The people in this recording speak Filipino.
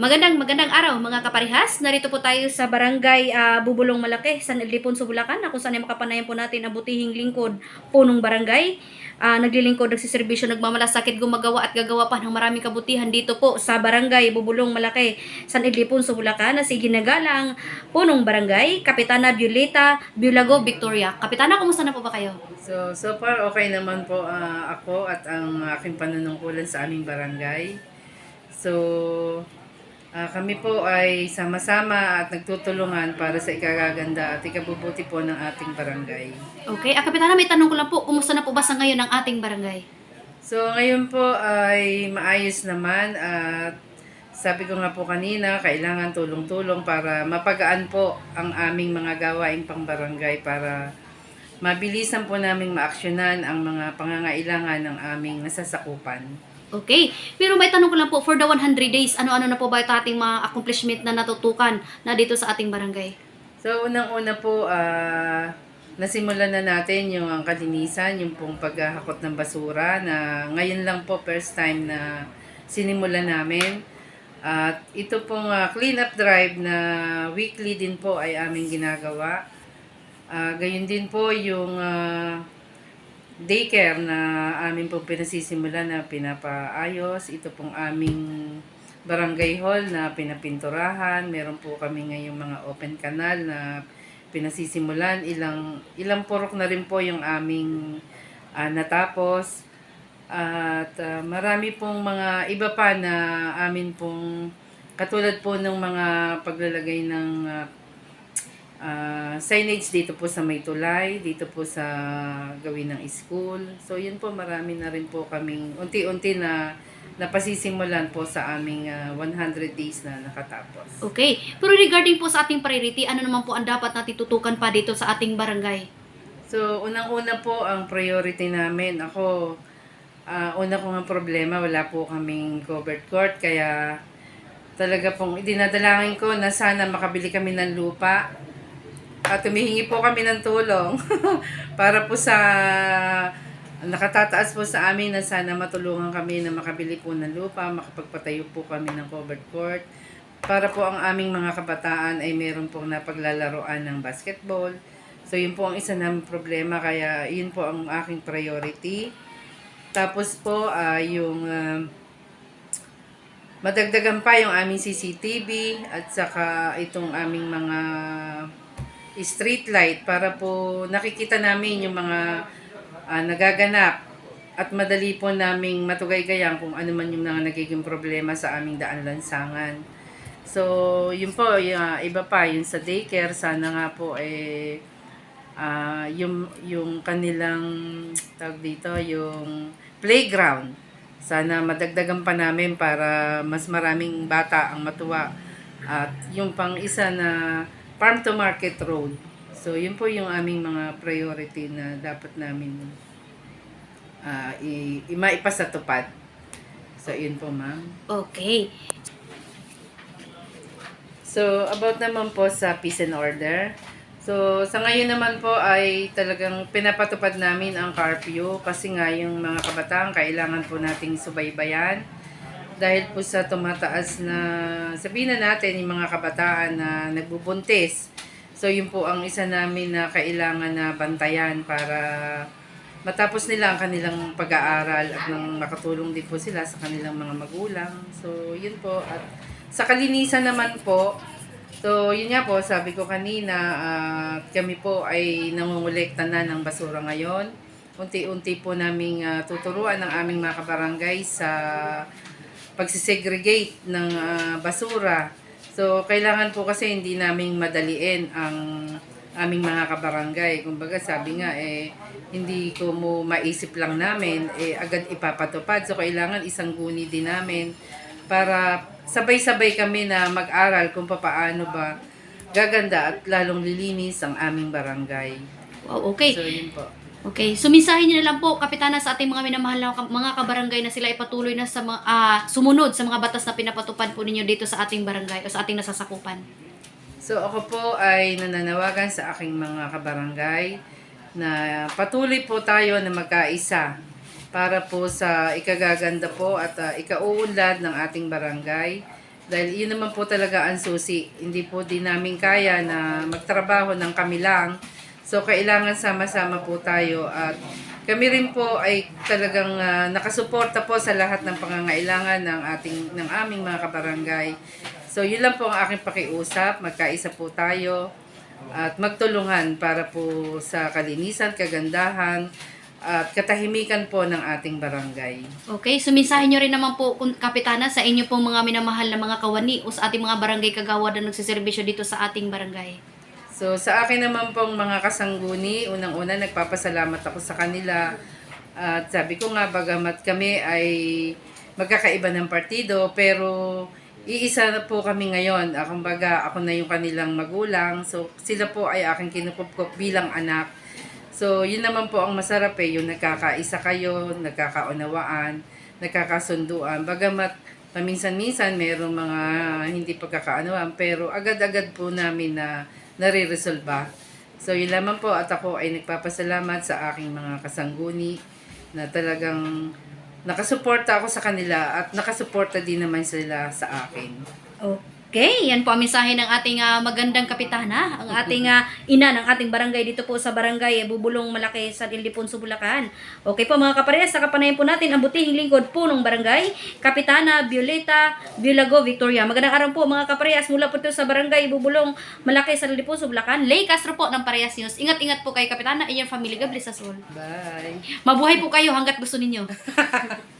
Magandang magandang araw mga kaparihas. Narito po tayo sa Barangay ah, Bubulong Malaki, San Ildefonso, Bulacan. Ako saan ay makapanayan po natin ang butihing lingkod punong barangay. Ah, naglilingkod, nagsiservisyo, nagmamalasakit, gumagawa at gagawa pa ng maraming kabutihan dito po sa Barangay Bubulong Malaki, San Ildefonso, Bulacan. Na si ginagalang punong barangay, Kapitana Violeta Biulago Victoria. Kapitana, kumusta na po ba kayo? So, so far okay naman po ah, ako at ang aking panunungkulan sa aming barangay. So, ah, kami po ay sama-sama at nagtutulungan para sa ikagaganda at ikabubuti po ng ating barangay. Okay, ah, Kapitana, may tanong ko lang po, kumusta na po ba sa ngayon ang ating barangay? So, ngayon po ay maayos naman at sabi ko nga po kanina, kailangan tulong-tulong para mapagaan po ang aming mga gawaing pangbarangay para mabilisan po naming maaksyonan ang mga pangangailangan ng aming nasasakupan. Okay. Pero may tanong ko lang po, for the 100 days, ano-ano na po ba ito ating mga accomplishment na natutukan na dito sa ating barangay? So, unang-una po, ah, nasimulan na natin yung ang kalinisan, yung pong paghahakot ng basura na ngayon lang po first time na sinimulan namin. At ito pong ah, clean-up drive na weekly din po ay aming ginagawa. Ah, gayon din po yung ah, daycare na amin pong pinasisimulan na pinapaayos. Ito pong aming barangay hall na pinapinturahan. Meron po kami ngayong mga open canal na pinasisimulan. Ilang, ilang purok na rin po yung aming ah, natapos. At ah, marami pong mga iba pa na amin pong katulad po ng mga paglalagay ng ah, ah, signage dito po sa May Tulay, dito po sa gawin ng school. So yun po marami na rin po kaming unti-unti na napasisimulan po sa aming ah, 100 days na nakatapos. Okay. Pero regarding po sa ating priority, ano naman po ang dapat natin tutukan pa dito sa ating barangay? So, unang-una po ang priority namin. Ako, ah, una kong ang problema, wala po kaming covered court. Kaya talaga pong idinadalangin ko na sana makabili kami ng lupa. At tumihingi po kami ng tulong para po sa nakatataas po sa amin na sana matulungan kami na makabili po ng lupa, makapagpatayo po kami ng covered court. Para po ang aming mga kabataan ay meron pong napaglalaroan ng basketball. So yun po ang isa naming problema kaya yun po ang aking priority. Tapos po ah, yung ah, madagdagan pa yung aming CCTV at saka itong aming mga street light para po nakikita namin yung mga ah, nagaganap at madali po naming matugay-gayang kung ano man yung mga nagiging problema sa aming daan lansangan. So, yun po, yung, ah, iba pa, yung sa daycare, sana nga po eh, ah, yung, yung kanilang, tawag dito, yung playground. Sana madagdagan pa namin para mas maraming bata ang matuwa. At yung pang isa na farm to market road. So, yun po yung aming mga priority na dapat namin ah i, i maipasatupad. So, yun po, ma'am. Okay. So, about naman po sa peace and order. So, sa ngayon naman po ay talagang pinapatupad namin ang curfew kasi nga yung mga kabataan kailangan po nating subaybayan dahil po sa tumataas na sabihin na natin yung mga kabataan na nagbubuntis. So, yun po ang isa namin na kailangan na bantayan para matapos nila ang kanilang pag-aaral at nang makatulong din po sila sa kanilang mga magulang. So, yun po. At sa kalinisan naman po, so yun nga po, sabi ko kanina, at kami po ay nangungulekta na ng basura ngayon. Unti-unti po naming ah, tuturuan ng aming mga kabarangay sa pagsisegregate ng ah, basura. So, kailangan po kasi hindi naming madaliin ang aming mga kabarangay. Kumbaga, sabi nga, eh, hindi ko mo maisip lang namin, eh, agad ipapatupad. So, kailangan isang guni din namin para sabay-sabay kami na mag-aral kung papaano ba gaganda at lalong lilinis ang aming barangay. Wow, okay. So, yun po. Okay, sumisahin niyo na lang po, Kapitana, sa ating mga minamahal na mga kabarangay na sila ay patuloy na sa mga, ah, sumunod sa mga batas na pinapatupad po ninyo dito sa ating barangay o sa ating nasasakupan. So ako po ay nananawagan sa aking mga kabarangay na patuloy po tayo na magkaisa para po sa ikagaganda po at uh, ikauunlad ng ating barangay Dahil yun naman po talaga ang susi. Hindi po din namin kaya na magtrabaho ng kami lang. So, kailangan sama-sama po tayo at kami rin po ay talagang ah, nakasuporta po sa lahat ng pangangailangan ng ating ng aming mga kabarangay. So, yun lang po ang aking pakiusap. Magkaisa po tayo at magtulungan para po sa kalinisan, kagandahan, at katahimikan po ng ating barangay. Okay, sumisahin nyo rin naman po, Kapitana, sa inyo pong mga minamahal na mga kawani o sa ating mga barangay kagawad na nagsiservisyo dito sa ating barangay. So, sa akin naman pong mga kasangguni, unang-una nagpapasalamat ako sa kanila. At sabi ko nga, bagamat kami ay magkakaiba ng partido, pero iisa na po kami ngayon. Akong baga, ako na yung kanilang magulang. So, sila po ay aking kinukupkup bilang anak. So, yun naman po ang masarap eh, yung nagkakaisa kayo, nagkakaunawaan, nagkakasunduan. Bagamat paminsan-minsan mayroong mga hindi pagkakaunawaan, pero agad-agad po namin na nare-resolba. So, yun lamang po at ako ay nagpapasalamat sa aking mga kasangguni na talagang nakasuporta ako sa kanila at nakasuporta din naman sila sa akin. Okay, yan po ang mensahe ng ating ah, magandang kapitana, ang ating ah, ina ng ating barangay dito po sa barangay Bubulong Malaki sa Ildefonso, Bulacan. Okay po mga kaparehas, sa kapanayan po natin ang butihing lingkod po ng barangay, Kapitana Violeta Violago Victoria. Magandang araw po mga kaparehas mula po ito sa barangay Bubulong Malaki sa Ildefonso, Bulacan. Lay Castro po ng Parehas News. Ingat-ingat po kay Kapitana your family. God bless us all. Bye! Mabuhay po kayo hanggat gusto ninyo.